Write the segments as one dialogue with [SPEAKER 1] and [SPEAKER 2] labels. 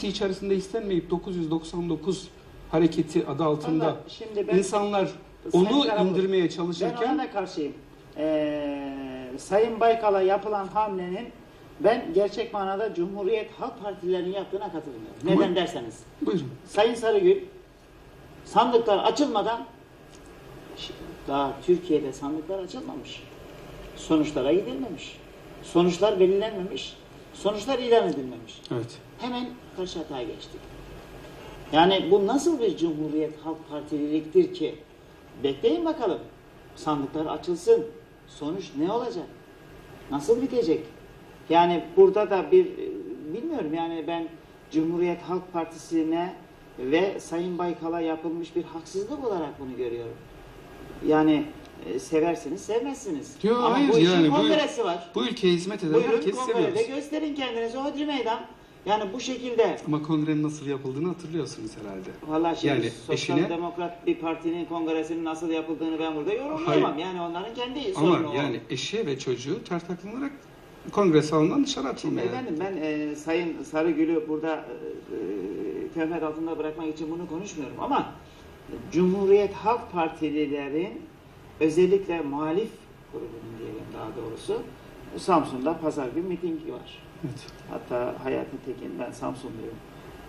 [SPEAKER 1] İçerisinde istenmeyip 999 hareketi adı altında
[SPEAKER 2] şimdi ben-
[SPEAKER 1] insanlar
[SPEAKER 2] Sayın
[SPEAKER 1] onu
[SPEAKER 2] Karabulut,
[SPEAKER 1] indirmeye
[SPEAKER 2] Ben
[SPEAKER 1] çalışırken
[SPEAKER 2] ona da karşıyım. Ee, Sayın Baykal'a yapılan hamlenin ben gerçek manada Cumhuriyet Halk Partilerinin yaptığına katılmıyorum. Neden
[SPEAKER 1] Ama-
[SPEAKER 2] derseniz.
[SPEAKER 1] buyurun.
[SPEAKER 2] Sayın Sarıgül sandıklar açılmadan daha Türkiye'de sandıklar açılmamış. Sonuçlara gidilmemiş. Sonuçlar belirlenmemiş. Sonuçlar ilan edilmemiş.
[SPEAKER 1] Evet.
[SPEAKER 2] Hemen karşı hataya geçtik. Yani bu nasıl bir Cumhuriyet Halk Partililiktir ki? Bekleyin bakalım. Sandıklar açılsın. Sonuç ne olacak? Nasıl bitecek? Yani burada da bir e, bilmiyorum yani ben Cumhuriyet Halk Partisi'ne ve Sayın Baykal'a yapılmış bir haksızlık olarak bunu görüyorum. Yani e, seversiniz, sevmezsiniz.
[SPEAKER 1] Yo,
[SPEAKER 2] Ama
[SPEAKER 1] hayır
[SPEAKER 2] bu işin
[SPEAKER 1] yani bu-
[SPEAKER 2] kongresi var.
[SPEAKER 1] Bu ülkeye hizmet eden
[SPEAKER 2] Buyurun
[SPEAKER 1] herkes
[SPEAKER 2] kongrede
[SPEAKER 1] seviyoruz.
[SPEAKER 2] gösterin kendinizi hodri meydan. Yani bu şekilde
[SPEAKER 1] Ama kongrenin nasıl yapıldığını hatırlıyorsunuz herhalde.
[SPEAKER 2] Valla şimdi
[SPEAKER 1] Yani
[SPEAKER 2] Sosyal
[SPEAKER 1] eşine-
[SPEAKER 2] Demokrat bir partinin kongresinin nasıl yapıldığını ben burada yorumlayamam. Yani onların kendi sorunu
[SPEAKER 1] Ama
[SPEAKER 2] o.
[SPEAKER 1] yani eşi ve çocuğu tartaklanarak kongre salonundan dışarı atılmıyor.
[SPEAKER 2] Efendim ben e, Sayın Sarıgül'ü burada e, töhmet altında bırakmak için bunu konuşmuyorum ama Cumhuriyet Halk Partililerin özellikle muhalif grubunun diyelim daha doğrusu Samsun'da pazar günü mitingi var.
[SPEAKER 1] Evet.
[SPEAKER 2] Hatta Hayati Tekin, ben Samsunluyum.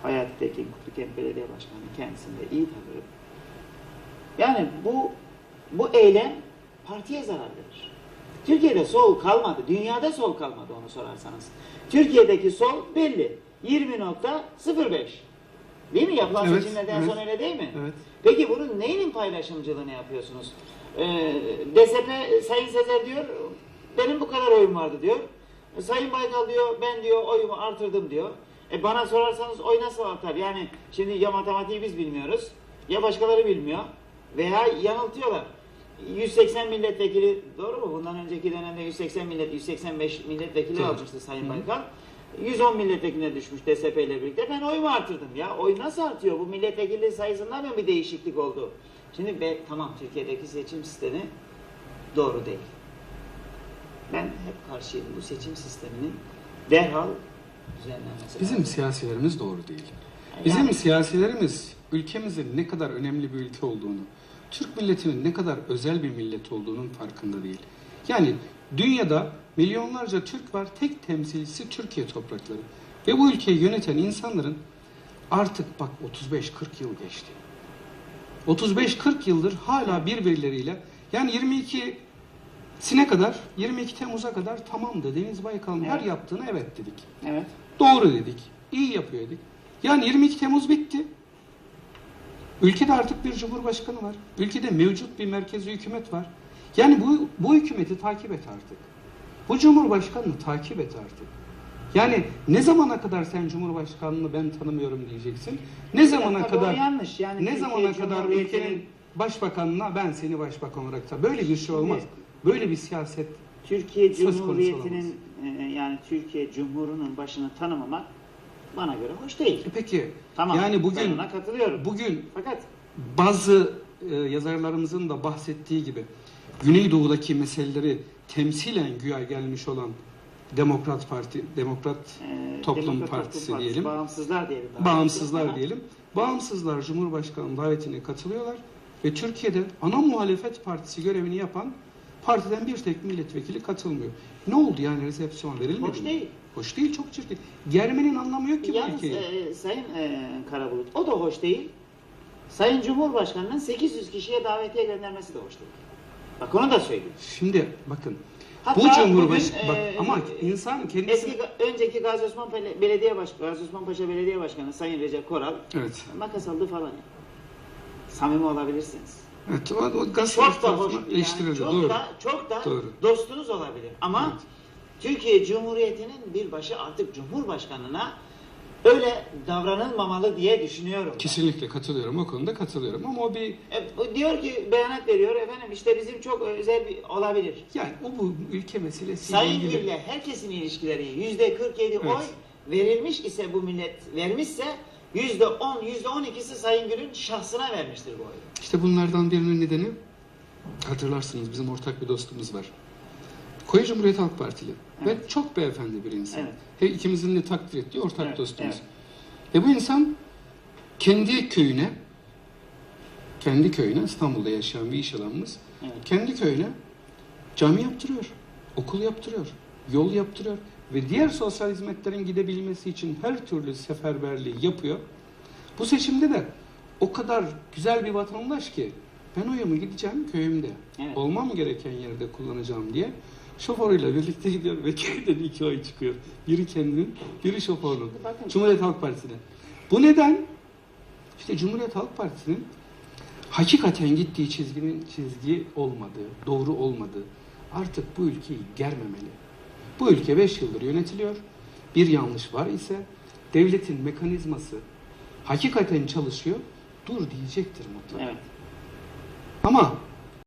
[SPEAKER 2] Hayati Tekin, Kutlukent Belediye Başkanı kendisini de iyi tanırım. Yani bu bu eylem partiye zarar verir. Türkiye'de sol kalmadı, dünyada sol kalmadı onu sorarsanız. Türkiye'deki sol belli. 20.05. Değil mi? Yapılan
[SPEAKER 1] Evet,
[SPEAKER 2] seçimlerden
[SPEAKER 1] evet.
[SPEAKER 2] sonra öyle değil mi?
[SPEAKER 1] Evet.
[SPEAKER 2] Peki bunun neyinin paylaşımcılığını yapıyorsunuz? Ee, DSP Sayın Sezer diyor, benim bu kadar oyum vardı diyor. Sayın Baykal diyor, ben diyor oyumu artırdım diyor. E bana sorarsanız oy nasıl artar? Yani şimdi ya matematiği biz bilmiyoruz, ya başkaları bilmiyor veya yanıltıyorlar. 180 milletvekili doğru mu? Bundan önceki dönemde 180 millet 185 milletvekili
[SPEAKER 1] Doğru.
[SPEAKER 2] almıştı Sayın Baykal. 110 milletvekiline düşmüş DSP ile birlikte. Ben oyumu artırdım ya. Oy nasıl artıyor? Bu milletvekili sayısında mı bir değişiklik oldu? Şimdi be, tamam Türkiye'deki seçim sistemi doğru değil. Ben hep karşıyım bu seçim sisteminin derhal düzenlenmesi.
[SPEAKER 1] Bizim
[SPEAKER 2] lazım.
[SPEAKER 1] siyasilerimiz doğru değil.
[SPEAKER 2] Yani-
[SPEAKER 1] Bizim siyasilerimiz ülkemizin ne kadar önemli bir ülke olduğunu, Türk milletinin ne kadar özel bir millet olduğunun farkında değil. Yani dünyada milyonlarca Türk var, tek temsilcisi Türkiye toprakları. Ve bu ülkeyi yöneten insanların artık bak 35-40 yıl geçti. 35-40 yıldır hala birbirleriyle yani 22 sine kadar 22 Temmuz'a kadar tamamdı. Deniz Baykal'ın her
[SPEAKER 2] Evet.
[SPEAKER 1] yaptığına evet dedik.
[SPEAKER 2] Evet.
[SPEAKER 1] Doğru dedik. İyi yapıyor dedik. Yani 22 Temmuz bitti. Ülkede artık bir cumhurbaşkanı var. Ülkede mevcut bir merkezi hükümet var. Yani bu, bu hükümeti takip et artık. Bu cumhurbaşkanını takip et artık. Yani ne zamana kadar sen cumhurbaşkanını ben tanımıyorum diyeceksin. Ne zamana
[SPEAKER 2] o
[SPEAKER 1] kadar
[SPEAKER 2] yanlış. Yani
[SPEAKER 1] ne
[SPEAKER 2] Türkiye
[SPEAKER 1] zamana kadar ülkenin başbakanına ben seni başbakan olarak ta böyle bir şey olmaz. Böyle bir siyaset
[SPEAKER 2] Türkiye Cumhuriyeti'nin e, yani Türkiye Cumhur'unun başını tanımamak bana göre hoş değil.
[SPEAKER 1] E Peki
[SPEAKER 2] Tamam.
[SPEAKER 1] yani
[SPEAKER 2] ben
[SPEAKER 1] bugün
[SPEAKER 2] ona katılıyorum.
[SPEAKER 1] bugün
[SPEAKER 2] Fakat
[SPEAKER 1] bazı e, yazarlarımızın da bahsettiği gibi Güneydoğu'daki meseleleri temsilen güya gelmiş olan Demokrat Parti, Demokrat
[SPEAKER 2] e,
[SPEAKER 1] Toplum
[SPEAKER 2] Demokrat
[SPEAKER 1] Partisi
[SPEAKER 2] Toplum
[SPEAKER 1] diyelim.
[SPEAKER 2] Bağımsızlar diyelim. daha
[SPEAKER 1] bağımsızlar
[SPEAKER 2] doğrusu.
[SPEAKER 1] diyelim. Bağımsızlar Cumhurbaşkanı davetine katılıyorlar ve Türkiye'de ana muhalefet partisi görevini yapan partiden bir tek milletvekili katılmıyor. Ne oldu yani resepsiyon verilmedi
[SPEAKER 2] Hoş
[SPEAKER 1] mi?
[SPEAKER 2] değil.
[SPEAKER 1] Hoş değil çok çirkin. Germenin anlamı yok ki bu
[SPEAKER 2] Yalnız
[SPEAKER 1] ülkeyi.
[SPEAKER 2] e, Sayın e, Karabulut o da hoş değil. Sayın Cumhurbaşkanı'nın 800 kişiye davetiye göndermesi de hoş değil. Bak onu da söyleyeyim.
[SPEAKER 1] Şimdi bakın
[SPEAKER 2] Hatta
[SPEAKER 1] bu cumhurbaşkanı
[SPEAKER 2] bugün,
[SPEAKER 1] bak
[SPEAKER 2] e,
[SPEAKER 1] ama insan kendisi
[SPEAKER 2] Eski önceki Gazi Osman Pele- Belediye Başkanı, Gazi Osman Paşa Belediye Başkanı Sayın Recep Koral
[SPEAKER 1] evet
[SPEAKER 2] makas aldı falan. Samimi olabilirsiniz.
[SPEAKER 1] evet o, o gazete
[SPEAKER 2] Çok da hoş,
[SPEAKER 1] eleştirildi
[SPEAKER 2] çok
[SPEAKER 1] doğru.
[SPEAKER 2] da çok da
[SPEAKER 1] Doğru.
[SPEAKER 2] dostunuz olabilir. Ama
[SPEAKER 1] Evet.
[SPEAKER 2] Türkiye Cumhuriyeti'nin bir başı artık Cumhurbaşkanı'na öyle davranılmamalı diye düşünüyorum.
[SPEAKER 1] Kesinlikle katılıyorum o konuda katılıyorum ama o bir
[SPEAKER 2] E, diyor ki beyanat veriyor efendim işte bizim çok özel bir olabilir.
[SPEAKER 1] yani o bu ülke meselesi
[SPEAKER 2] Sayın Gül'le herkesin ilişkileri yüzde 47
[SPEAKER 1] Evet.
[SPEAKER 2] oy verilmiş ise bu millet vermişse yüzde 10, yüzde 12'si Sayın Gül'ün şahsına vermiştir bu oyu.
[SPEAKER 1] İşte bunlardan birinin nedeni hatırlarsınız bizim ortak bir dostumuz var. Koyu Cumhuriyet Halk Partili
[SPEAKER 2] Evet.
[SPEAKER 1] ve çok beyefendi bir insan.
[SPEAKER 2] Evet.
[SPEAKER 1] He, ikimizin de takdir ettiği ortak
[SPEAKER 2] Evet,
[SPEAKER 1] dostumuz.
[SPEAKER 2] evet.
[SPEAKER 1] Ve bu insan kendi köyüne, kendi köyüne, İstanbul'da yaşayan bir iş adamımız,
[SPEAKER 2] Evet.
[SPEAKER 1] kendi köyüne cami yaptırıyor, okul yaptırıyor, yol yaptırıyor ve diğer sosyal hizmetlerin gidebilmesi için her türlü seferberliği yapıyor. Bu seçimde de o kadar güzel bir vatandaş ki ben oyumu gideceğim köyümde.
[SPEAKER 2] Evet.
[SPEAKER 1] Olmam gereken yerde kullanacağım diye şoförüyle birlikte gidiyor ve köyden iki oy çıkıyor. Biri kendinin, biri şoförünün.
[SPEAKER 2] Bakın.
[SPEAKER 1] Cumhuriyet Halk Partisi'ne. Bu neden? İşte Cumhuriyet Halk Partisi'nin hakikaten gittiği çizginin çizgi olmadığı, doğru olmadığı, artık bu ülkeyi germemeli. Bu ülke 5 yıldır yönetiliyor. Bir yanlış var ise devletin mekanizması hakikaten çalışıyor. Dur diyecektir mutlaka.
[SPEAKER 2] Evet.
[SPEAKER 1] Ama